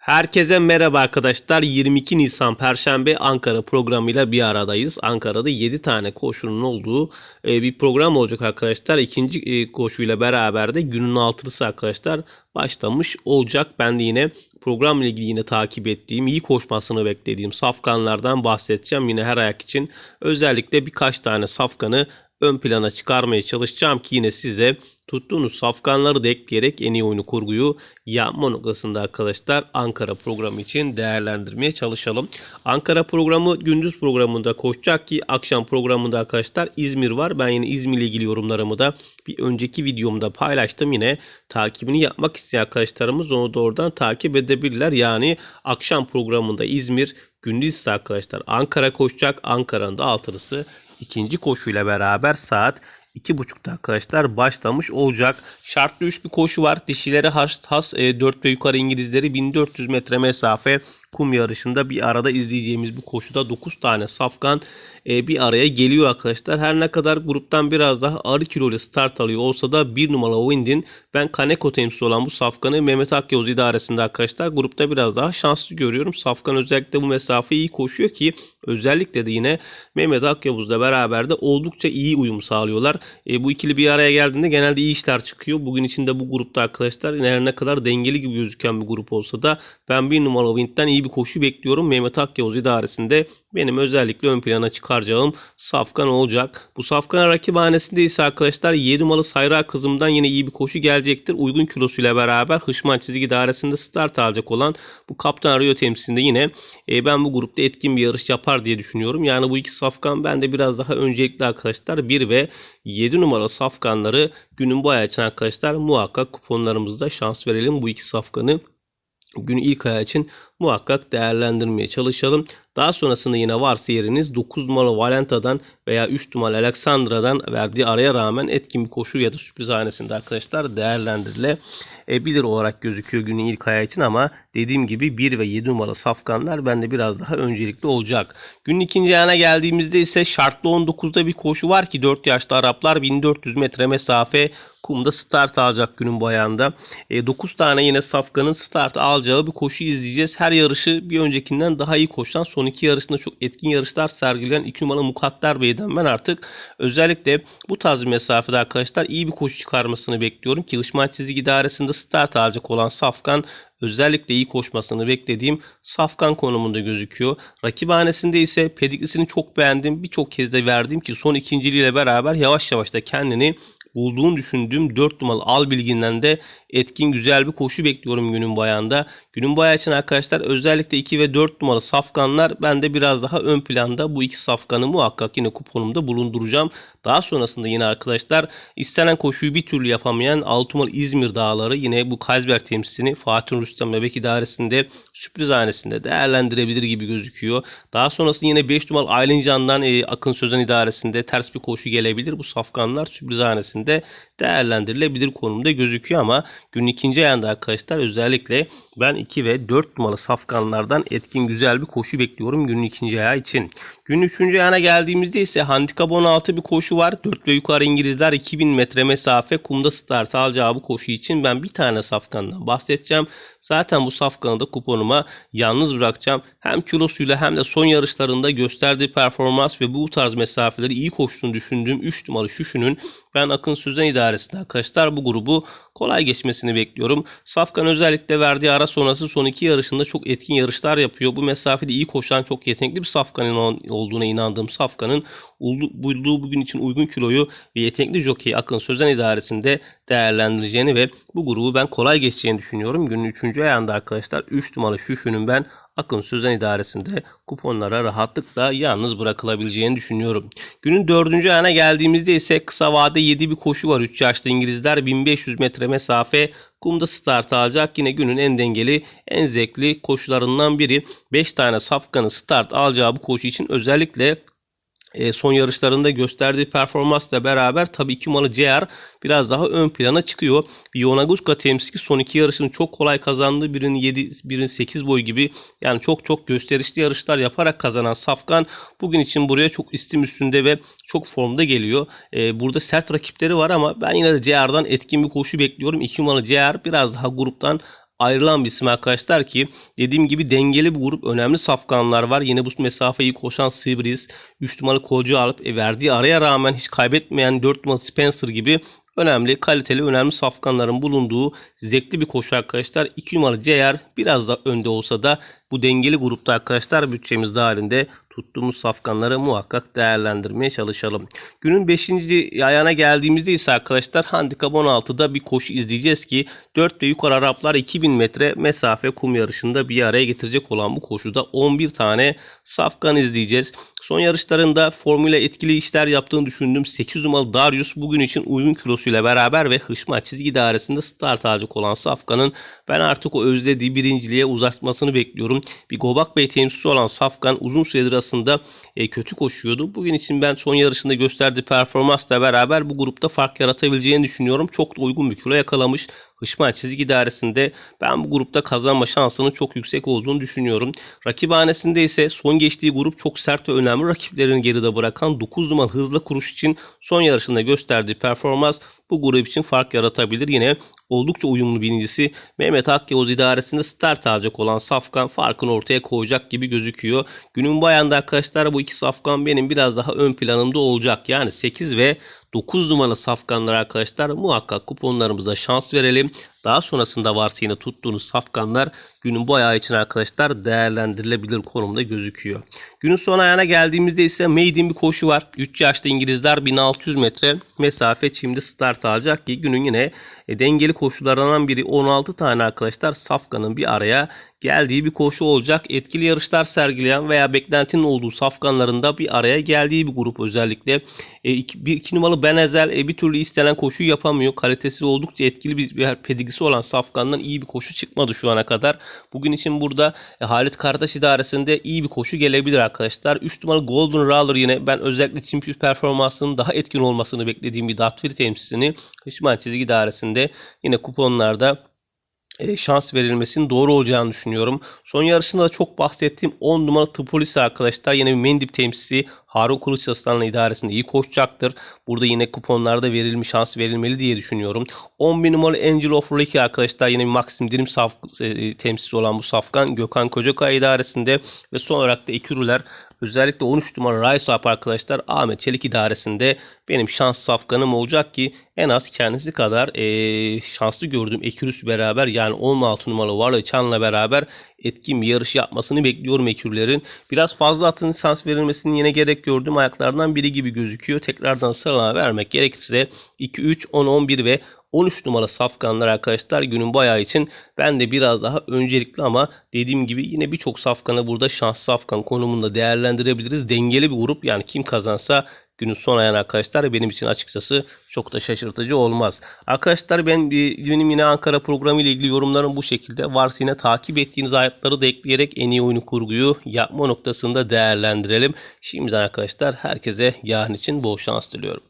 Herkese merhaba arkadaşlar. 22 Nisan Perşembe Ankara programıyla bir aradayız. Ankara'da 7 tane koşunun olduğu e, bir program olacak arkadaşlar. İkinci e, koşuyla beraber de günün altılısı arkadaşlar başlamış olacak. Ben de yine programla ilgili yine takip ettiğim, iyi koşmasını beklediğim safkanlardan bahsedeceğim. Yine her ayak için özellikle birkaç tane safkanı ön plana çıkarmaya çalışacağım ki yine size tuttuğunuz safkanları da ekleyerek en iyi oyunu kurguyu yapma noktasında arkadaşlar Ankara programı için değerlendirmeye çalışalım. Ankara programı gündüz programında koşacak ki akşam programında arkadaşlar İzmir var. Ben yine İzmir ile ilgili yorumlarımı da bir önceki videomda paylaştım. Yine takibini yapmak isteyen arkadaşlarımız onu da oradan takip edebilirler. Yani akşam programında İzmir, gündüz ise arkadaşlar Ankara koşacak. Ankara'nın da altılısı ikinci koşuyla beraber saat 2.30'da arkadaşlar başlamış olacak. Şartlı 3 bir koşu var. Dişilere has, has e, 4 ve yukarı İngilizleri 1400 metre mesafe kum yarışında bir arada izleyeceğimiz bu koşuda 9 tane safkan e, bir araya geliyor arkadaşlar. Her ne kadar gruptan biraz daha ağır kilolu start alıyor olsa da bir numaralı Wind'in ben Kaneko temsilcisi olan bu safkanı Mehmet Akyavuz idaresinde arkadaşlar grupta biraz daha şanslı görüyorum. Safkan özellikle bu mesafeyi iyi koşuyor ki özellikle de yine Mehmet Akyavuz'la beraber de oldukça iyi uyum sağlıyorlar. E, bu ikili bir araya geldiğinde genelde iyi işler çıkıyor. Bugün içinde bu grupta arkadaşlar her ne kadar dengeli gibi gözüken bir grup olsa da ben bir numaralı Wind'den iyi bir koşu bekliyorum. Mehmet Akyavuz idaresinde benim özellikle ön plana çıkaracağım safkan olacak. Bu safkan rakibhanesinde ise arkadaşlar 7 numaralı Sayra kızımdan yine iyi bir koşu gelecektir. Uygun kilosuyla beraber Hışman çizgi idaresinde start alacak olan bu Kaptan Rio temsilinde yine e, ben bu grupta etkin bir yarış yapar diye düşünüyorum. Yani bu iki safkan bende biraz daha öncelikli arkadaşlar. 1 ve 7 numara safkanları günün bu ayağı için arkadaşlar muhakkak kuponlarımızda şans verelim bu iki safkanı. Günün ilk ayağı için muhakkak değerlendirmeye çalışalım. Daha sonrasında yine varsa yeriniz 9 numaralı Valenta'dan veya 3 numaralı Alexandra'dan verdiği araya rağmen etkin bir koşu ya da sürpriz hanesinde arkadaşlar değerlendirilebilir olarak gözüküyor günün ilk ayağı için ama dediğim gibi 1 ve 7 numaralı safkanlar bende biraz daha öncelikli olacak. Günün ikinci ayağına geldiğimizde ise şartlı 19'da bir koşu var ki 4 yaşlı Araplar 1400 metre mesafe kumda start alacak günün bu ayağında. E, 9 tane yine safkanın start alacağı bir koşu izleyeceğiz. Her yarışı bir öncekinden daha iyi koşan son iki yarışında çok etkin yarışlar sergileyen 2 numaralı Mukadder Bey'den ben artık özellikle bu tarz bir mesafede arkadaşlar iyi bir koşu çıkarmasını bekliyorum ki Işman çizgi idaresinde start alacak olan Safkan özellikle iyi koşmasını beklediğim Safkan konumunda gözüküyor. Rakibhanesinde ise pediklisini çok beğendim. Birçok kez de verdiğim ki son ikinciliğiyle beraber yavaş yavaş da kendini bulduğunu düşündüğüm 4 numaralı al bilginden de etkin güzel bir koşu bekliyorum günün bayanda. Günün bayağı için arkadaşlar özellikle 2 ve 4 numaralı safkanlar bende biraz daha ön planda. Bu iki safkanı muhakkak yine kuponumda bulunduracağım. Daha sonrasında yine arkadaşlar istenen koşuyu bir türlü yapamayan 6 numaralı İzmir Dağları yine bu Kaysberg temsilcisini Fatih Rüstem Bebek idaresinde sürpriz hanesinde değerlendirebilir gibi gözüküyor. Daha sonrasında yine 5 numaralı Aylin Can'dan e, Akın Sözen idaresinde ters bir koşu gelebilir. Bu safkanlar sürpriz hanesinde değerlendirilebilir konumda gözüküyor ama günün ikinci ayağında arkadaşlar özellikle ben 2 ve 4 numaralı safkanlardan etkin güzel bir koşu bekliyorum günün ikinci ayağı için. Günün üçüncü ayağına geldiğimizde ise handikap 16 bir koşu var. 4 ve yukarı İngilizler 2000 metre mesafe kumda start alacağı bu koşu için ben bir tane safkandan bahsedeceğim. Zaten bu safkanı da kuponuma yalnız bırakacağım. Hem kilosuyla hem de son yarışlarında gösterdiği performans ve bu tarz mesafeleri iyi koştuğunu düşündüğüm 3 numaralı Şüşü'nün ben Akın Sözen idaresinde arkadaşlar bu grubu kolay geçmesini bekliyorum. Safkan özellikle verdiği ara sonrası son iki yarışında çok etkin yarışlar yapıyor. Bu mesafede iyi koşan çok yetenekli bir Safkan'ın olduğuna inandığım Safkan'ın bulduğu bugün için uygun kiloyu ve yetenekli jockey Akın Sözen idaresinde değerlendireceğini ve bu grubu ben kolay geçeceğini düşünüyorum. Günün 3. ayağında arkadaşlar 3 numaralı Şüşü'nün ben Akın Sözen idaresinde kuponlara rahatlıkla yalnız bırakılabileceğini düşünüyorum. Günün 4. ayağına geldiğimizde ise kısa vade 7 bir koşu var. 3 yaşlı İngilizler 1500 metre mesafe kumda start alacak. Yine günün en dengeli, en zevkli koşularından biri. 5 tane safkanı start alacağı bu koşu için özellikle e, son yarışlarında gösterdiği performansla beraber tabii ki numaralı CR biraz daha ön plana çıkıyor. Yonaguska temsilci son iki yarışını çok kolay kazandı. Birinin 7, birinin 8 boy gibi yani çok çok gösterişli yarışlar yaparak kazanan Safkan bugün için buraya çok istim üstünde ve çok formda geliyor. E, burada sert rakipleri var ama ben yine de CR'dan etkin bir koşu bekliyorum. 2 numaralı CR biraz daha gruptan ayrılan bir isim arkadaşlar ki dediğim gibi dengeli bir grup önemli safkanlar var. Yine bu mesafeyi koşan Seabreeze 3 numaralı Koca alıp e, verdiği araya rağmen hiç kaybetmeyen 4 numaralı Spencer gibi önemli, kaliteli, önemli safkanların bulunduğu zevkli bir koşu arkadaşlar. 2 numaralı Ceyer biraz da önde olsa da bu dengeli grupta arkadaşlar bütçemiz dahilinde tuttuğumuz safkanları muhakkak değerlendirmeye çalışalım. Günün 5. ayağına geldiğimizde ise arkadaşlar handikap 16'da bir koşu izleyeceğiz ki 4 ve yukarı Araplar 2000 metre mesafe kum yarışında bir araya getirecek olan bu koşuda 11 tane safkan izleyeceğiz. Son yarışlarında formüle etkili işler yaptığını düşündüğüm 8 numaralı Darius bugün için uygun kilosuyla beraber ve hışma çizgi dairesinde start alacak olan Safkan'ın ben artık o özlediği birinciliğe uzatmasını bekliyorum. Bir Gobak Bey temsilcisi olan Safkan uzun süredir aslında e, kötü koşuyordu. Bugün için ben son yarışında gösterdiği performansla beraber bu grupta fark yaratabileceğini düşünüyorum. Çok da uygun bir kilo yakalamış. Hışman çizgi idaresinde ben bu grupta kazanma şansının çok yüksek olduğunu düşünüyorum. Rakiphanesinde ise son geçtiği grup çok sert ve önemli rakiplerini geride bırakan 9 numaralı hızlı kuruş için son yarışında gösterdiği performans bu grup için fark yaratabilir. Yine oldukça uyumlu birincisi Mehmet Akyavuz idaresinde start alacak olan Safkan farkını ortaya koyacak gibi gözüküyor. Günün bayanda arkadaşlar bu iki Safkan benim biraz daha ön planımda olacak. Yani 8 ve 9 numaralı safkanlar arkadaşlar muhakkak kuponlarımıza şans verelim. Daha sonrasında varsa yine tuttuğunuz safkanlar günün bu ayağı için arkadaşlar değerlendirilebilir konumda gözüküyor. Günün son ayağına geldiğimizde ise Maiden bir koşu var. 3 yaşlı İngilizler 1600 metre mesafe şimdi start alacak ki günün yine e, dengeli koşularından biri 16 tane arkadaşlar safkanın bir araya geldiği bir koşu olacak. Etkili yarışlar sergileyen veya beklentinin olduğu safkanlarında bir araya geldiği bir grup özellikle. E, bir, iki numaralı Benezel e, bir türlü istenen koşuyu yapamıyor. Kalitesi oldukça etkili bir, bir pedigisi olan safkandan iyi bir koşu çıkmadı şu ana kadar. Bugün için burada e, Halit Kardeş idaresinde iyi bir koşu gelebilir arkadaşlar. 3 numaralı Golden Roller yine ben özellikle Champions performansının daha etkin olmasını beklediğim bir Datvir temsilcisini Hışman çizgi idaresinde yine kuponlarda şans verilmesinin doğru olacağını düşünüyorum. Son yarışında da çok bahsettiğim 10 numaralı Tıpolis arkadaşlar yine bir Mendip temsilcisi Harun Kılıç Aslan'la idaresinde iyi koşacaktır. Burada yine kuponlarda verilmiş şans verilmeli diye düşünüyorum. 11 numaralı Angel of Ricky arkadaşlar yine bir Maxim Dirim saf, e, temsilcisi olan bu safkan Gökhan Kocakay idaresinde ve son olarak da Ekürüler Özellikle 13 numara Rayswap arkadaşlar Ahmet Çelik idaresinde benim şans safkanım olacak ki en az kendisi kadar e, şanslı gördüğüm Ekürüs beraber yani 16 numaralı Varley Chan'la beraber etkin bir yarış yapmasını bekliyorum Ekürlerin. Biraz fazla atın şans verilmesini yine gerek gördüğüm ayaklardan biri gibi gözüküyor. Tekrardan sıralama vermek gerekirse 2, 3, 10, 11 ve 13 numara safkanlar arkadaşlar günün bayağı için ben de biraz daha öncelikli ama dediğim gibi yine birçok safkanı burada şans safkan konumunda değerlendirebiliriz. Dengeli bir grup yani kim kazansa günün son ayağına arkadaşlar benim için açıkçası çok da şaşırtıcı olmaz. Arkadaşlar ben benim yine Ankara programı ile ilgili yorumlarım bu şekilde. Varsa yine takip ettiğiniz ayetleri de ekleyerek en iyi oyunu kurguyu yapma noktasında değerlendirelim. Şimdiden arkadaşlar herkese yarın için bol şans diliyorum.